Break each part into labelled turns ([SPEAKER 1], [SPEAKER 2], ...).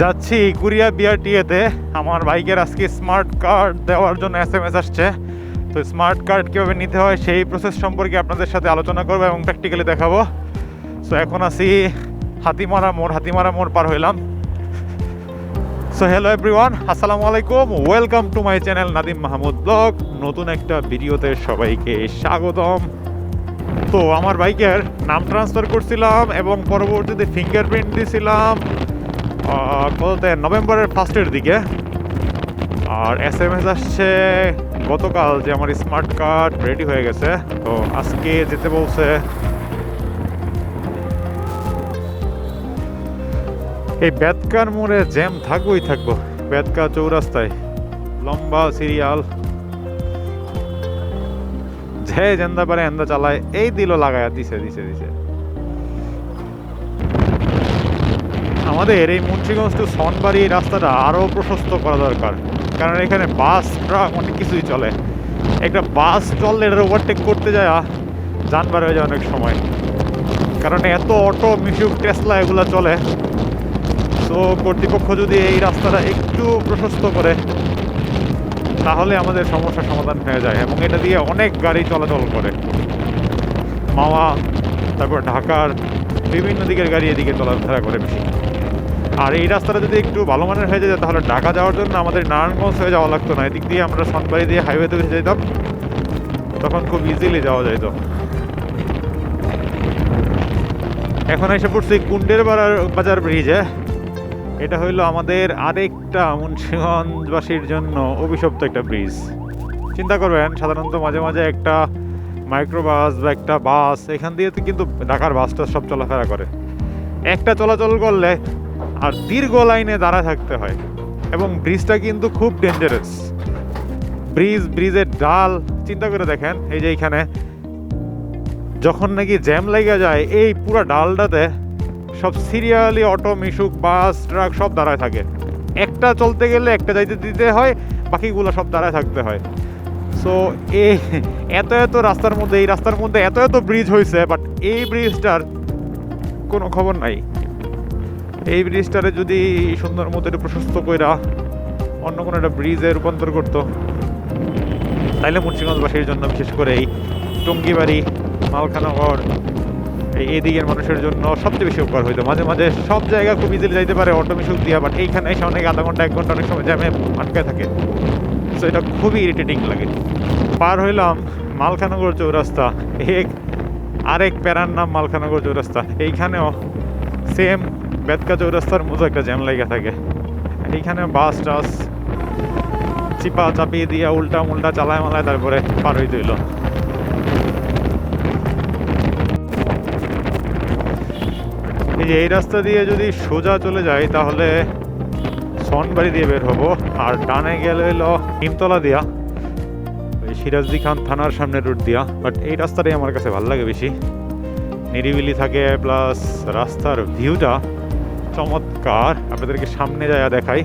[SPEAKER 1] যাচ্ছি কুরিয়া বিআরটিএতে। আমার বাইকের আজকে স্মার্ট কার্ড দেওয়ার জন্য এস এম এস আসছে। তো স্মার্ট কার্ড কীভাবে নিতে হয় সেই প্রসেস সম্পর্কে আপনাদের সাথে আলোচনা করব এবং প্র্যাকটিক্যালি দেখাবো। সো এখন আসি হাতিমারা মোড় হাতিমারা মোড় পার হইলাম। সো হ্যালো এভরিওয়ান আসসালামু আলাইকুম। Welcome to my channel Nadim Mahmud blog. নতুন একটা ভিডিওতে সবাইকে স্বাগতম। তো, আমার বাইকের নাম ট্রান্সফার করছিলাম এবং পরবর্তীতে ফিঙ্গারপ্রিন্ট দিয়েছিলাম কততে নভেম্বরের ফার্স্টের দিকে। আর এস এম এস আসছে গতকাল যে আমার স্মার্ট কার্ড রেডি হয়ে গেছে। তো আজকে যেতে বলছে এই বেদকার মোড়ে জ্যাম থাকবোই থাকব বেদকা চৌরাস্তায়। লম্বা সিরিয়াল যে জেন্দা পারে এন্দা চালায়, এই দিল লাগায়া দিছে দিছে দিছে। আমাদের এই মুন্সিগঞ্জ টু সনবাড়ি রাস্তাটা আরও প্রশস্ত করা দরকার। কারণ এখানে বাস, ট্রাক অনেক কিছুই চলে। একটা বাস চললে এটা ওভারটেক করতে যায় জানবার হয়ে যায় অনেক সময়। কারণ এত অটো, মিশুক, টেসলা এগুলো চলে। তো কর্তৃপক্ষ যদি এই রাস্তাটা একটু প্রশস্ত করে, তাহলে আমাদের সমস্যার সমাধান হয়ে যায় এবং এটা দিয়ে অনেক গাড়ি চলাচল করে। মাওয়া, তারপর ঢাকার বিভিন্ন দিকের গাড়ি এদিকে চলাফেরা করে বেশি। আর এই রাস্তাটা যদি একটু ভালো মানের হয়ে যেত তাহলে ঢাকা যাওয়ার জন্য আমাদের নারায়ণগঞ্জ হয়ে যাওয়া লাগতো না। এদিক দিয়ে আমরা সনবাড়ি দিয়ে হাইওয়েতে উঠে যেতাম তখন খুব ইজিলি যাওয়া যেত এখন এসে পড়ছি কুণ্ডের বাজার বাজার ব্রিজে এটা হইল আমাদের আরেকটা মুন্সিগঞ্জবাসীর জন্য অভিশপ্ত একটা ব্রিজ চিন্তা করবেন, সাধারণত মাঝে মাঝে একটা মাইক্রোবাস বা একটা বাস এখান দিয়ে তো কিন্তু ঢাকার বাসটা সব চলাফেরা করে। একটা চলাচল করলে আর দীর্ঘ লাইনে দাঁড়া থাকতে হয় এবং ব্রিজটা কিন্তু খুব ডেঞ্জারাস ব্রিজ, ব্রিজের ডাল, চিন্তা করে দেখেন, এই যে এইখানে যখন নাকি জ্যাম লেগে যায়, এই পুরো ডালটাতে সব serially auto Mishuk, bus, truck সব দাঁড়ায় থাকে। একটা চলতে গেলে একটা যাইতে দিতে হয়, বাকিগুলো সব দাঁড়ায় থাকতে হয়। সো এই এত এত রাস্তার মধ্যে, এই রাস্তার মধ্যে এত এত ব্রিজ হয়েছে বাট এই ব্রিজটার কোনো খবর নাই। এই ব্রিজটারে যদি সুন্দর মতো একটু প্রশস্ত কইরা অন্য কোনো একটা ব্রিজে রূপান্তর করতো, তাইলে মুন্সিগঞ্জবাসীর জন্য, বিশেষ করে এই টঙ্গিবাড়ি মালখানগর এই এদিকের মানুষের জন্য সবচেয়ে বেশি উপকার হইতো। মাঝে মাঝে সব জায়গা খুব ইজিলি যাইতে পারে, অটো মিশুক দিয়া বাট এইখানে এসে অনেক আধা ঘণ্টা, এক ঘণ্টা অনেক সময় জ্যামে আটকে থাকে। সো এটা খুবই ইরিটেটিং লাগে। পার হইলাম মালখানগর চৌরাস্তা। এক, আরেক প্যারার নাম মালখানগর চৌরাস্তা। এইখানেও সেম বেতকা চৌরাস্তার মতো একটা জ্যাম লেগে থাকে। এইখানে বাস, টাস, চিপা চাপিয়ে দিয়ে উল্টা মুল্টা চালায় মালায় তারপরে পার হইতে হইল। এই যে এই রাস্তা দিয়ে যদি সোজা চলে যাই, তাহলে সনবাড়ি দিয়ে বের হব। আর ডানে গেলে হলো নিমতলা দিয়া, ওই সিরাজদি খান থানার সামনে রুট দিয়া। বাট এই রাস্তাটাই আমার কাছে ভালো লাগে বেশি। নিরিবিলি থাকে, প্লাস রাস্তার ভিউটা চমৎকার। আপনাদেরকে সামনে যায় দেখাই।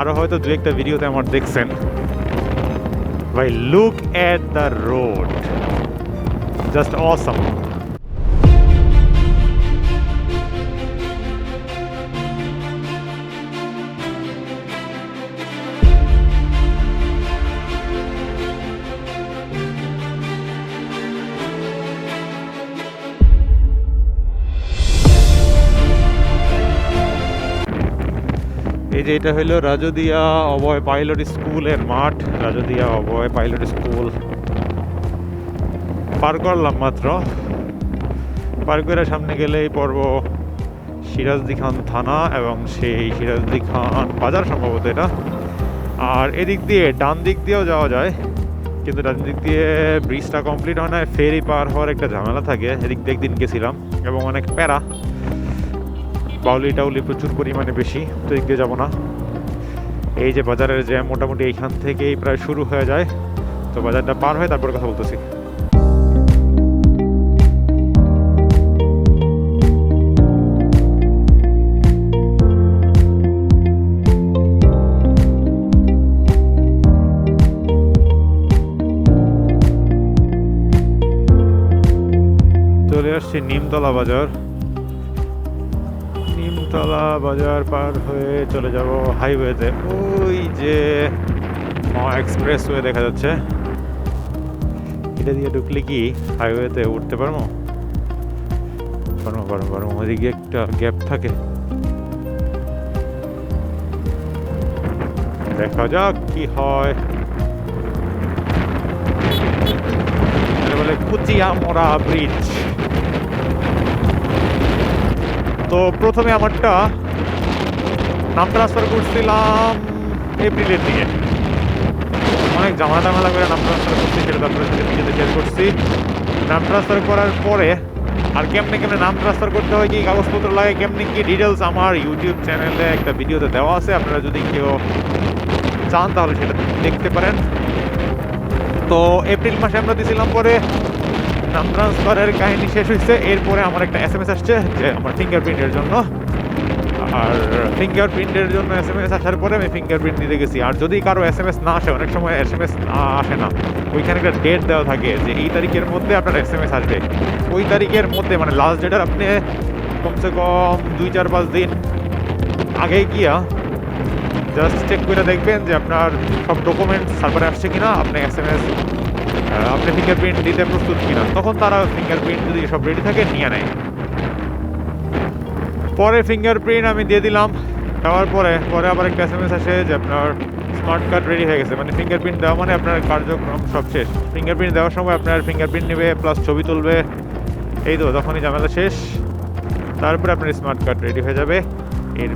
[SPEAKER 1] আরও হয়তো দু একটা ভিডিওতে আমার দেখছেন। ভাই look at the road just awesome এই যে এটা হলো রাজদিয়া অভয় পাইলট স্কুলের মাঠ, রাজদিয়া অভয় পাইলট স্কুল। পার করলাম মাত্র। পার করে সামনে গেলেই পর্ব সিরাজদি খান থানা এবং সেই সিরাজদি খান বাজার সম্ভবত এটা। আর এদিক দিয়ে ডান দিক দিয়েও যাওয়া যায়, কিন্তু ডান দিক দিয়ে ব্রিজটা কমপ্লিট হয় না, ফেরি পার হওয়ার একটা ঝামেলা থাকে। এদিক দিয়ে একদিন গেছিলাম এবং অনেক প্যারা। বাউলি টাউলি প্রচুর পরিমাণে বেশি, তো এগিয়ে যাব না। এই যে বাজারের জ্যাম মোটামুটি এইখান থেকেই প্রায় শুরু হয়ে যায়। তো বাজারটা পার হয়ে তারপর কথা বলতেছি। চলে আসছি নিমতলা বাজার। গাছতলা বাজার পার হয়ে চলে যাব হাইওয়েতে। ওই যে এক্সপ্রেস ওয়ে দেখা যাচ্ছে। এটা দিয়ে ঢুকলে কি হাইওয়েতে উঠতে পারব? পারব পারব পারব। ওইদিকে একটা গ্যাপ থাকে। দেখা যাক কি হয়। বলে কুচিয়া মোড়া ব্রিজ। তো প্রথমে আমারটা নাম ট্রান্সফার করছিলাম এপ্রিলের দিকে। অনেক জামা টামালা করে নাম ট্রান্সফার করছি, সেটা তারপরে সাথে ভিডিওতে শেয়ার করছি। নাম ট্রান্সফার করার পরে আর কেমনে কেমনে নাম ট্রান্সফার করতে হয়, কি কাগজপত্র লাগে, কেমনি কি ডিটেলস আমার ইউটিউব চ্যানেলে একটা ভিডিওতে দেওয়া আছে, আপনারা যদি কেউ চান তাহলে সেটা দেখতে পারেন। তো এপ্রিল মাসে আমরা দিয়েছিলাম পরে নাম ট্রান্সফারের কাহিনী শেষ হয়েছে এরপরে আমার একটা এস এম এস আসছে যে আমার ফিঙ্গারপ্রিন্টের জন্য। আর ফিঙ্গারপ্রিন্টের জন্য এস এম এস আসার পরে আমি ফিঙ্গারপ্রিন্ট দিতে গেছি। আর যদি কারও এস এম এস না আসে, অনেক সময় এস এম এস আসে না, ওইখানে একটা ডেট দেওয়া থাকে যে এই তারিখের মধ্যে আপনার এস এম এস আসবে। ওই তারিখের মধ্যে মানে লাস্ট ডেটের আপনি কমসে কম দুই, চার, পাঁচ দিন আগে গিয়া জাস্ট চেক করে দেখবেন যে আপনার সব ডকুমেন্টস সার্ভারে আসছে কিনা। আপনি এস এম এস আপনি ফিঙ্গারপ্রিন্ট দিতে প্রস্তুত কিনা? তখন তারা ফিঙ্গারপ্রিন্ট যদি সব রেডি থাকে, নিয়ে নেয়। পরে ফিঙ্গারপ্রিন্ট আমি দিয়ে দিলাম। দেওয়ার পরে পরে আবার একটা এস এম এস আসে যে আপনার স্মার্ট কার্ড রেডি হয়ে গেছে। মানে ফিঙ্গারপ্রিন্ট দেওয়া মানে আপনার কার্যক্রম সব শেষ। ফিঙ্গারপ্রিন্ট দেওয়ার সময় আপনার ফিঙ্গারপ্রিন্ট নেবে প্লাস ছবি তুলবে। এই তো, তখনই ঝামেলা শেষ। তারপরে আপনার স্মার্ট কার্ড রেডি হয়ে যাবে। এর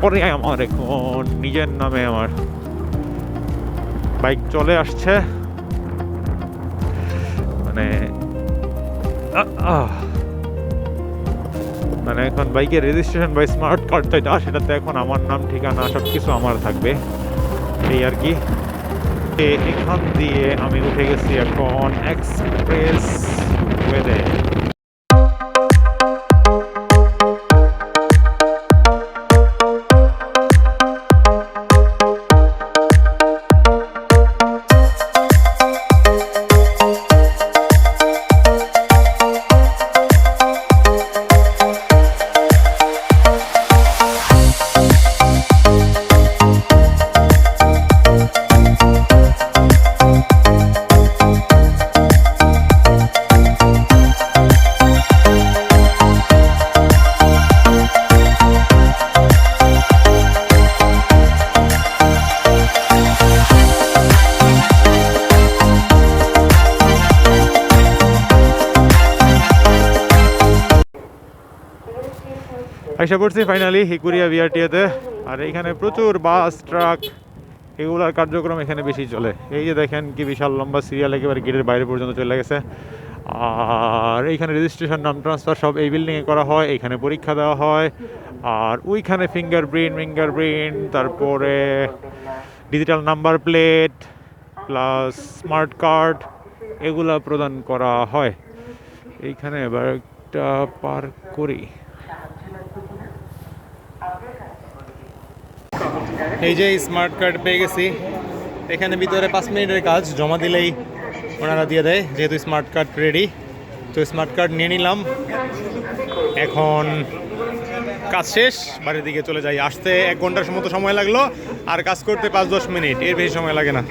[SPEAKER 1] পরে আমার এখন নিজের নামে আমার বাইক চলে আসছে। মানে। মানে এখন বাইকের রেজিস্ট্রেশন বাই স্মার্ট কার্ড তো এটা, সেটাতে এখন আমার নাম, ঠিকানা সব কিছু আমার থাকবে। এই আর কি। এখান দিয়ে আমি উঠে গেছি এখন এক্সপ্রেস ওয়েতে আইসা পড়ছি ফাইনালি হিকুরিয়া বিআরটিএতে আর এখানে প্রচুর বাস, ট্রাক, এগুলার কার্যক্রম এখানে বেশি চলে। এই যে দেখেন কি বিশাল লম্বা সিরিয়াল একেবারে গেটের বাইরে পর্যন্ত চলে গেছে। আর এইখানে রেজিস্ট্রেশন নাম ট্রান্সফার সব এই বিল্ডিংয়ে করা হয়, এখানে পরীক্ষা দেওয়া হয়। আর ওইখানে ফিঙ্গারপ্রিন্ট ফিঙ্গারপ্রিন্ট তারপরে digital number plate plus smart card এগুলা প্রদান করা হয়। এইখানে এবার একটা পার্ক করি।
[SPEAKER 2] এই যে স্মার্ট কার্ড পেয়ে গেছি। এখানে ভিতরে পাঁচ মিনিটের কাজ, জমা দিলেই ওনারা দিয়ে দেয়, যেহেতু স্মার্ট কার্ড রেডি তো স্মার্ট কার্ড নিয়ে নিলাম। এখন কাজ শেষ, বাড়ির দিকে চলে যাই। আসতে এক ঘণ্টার মতো সময় লাগল, আর কাজ করতে পাঁচ দশ মিনিট, এর বেশি সময় লাগে না।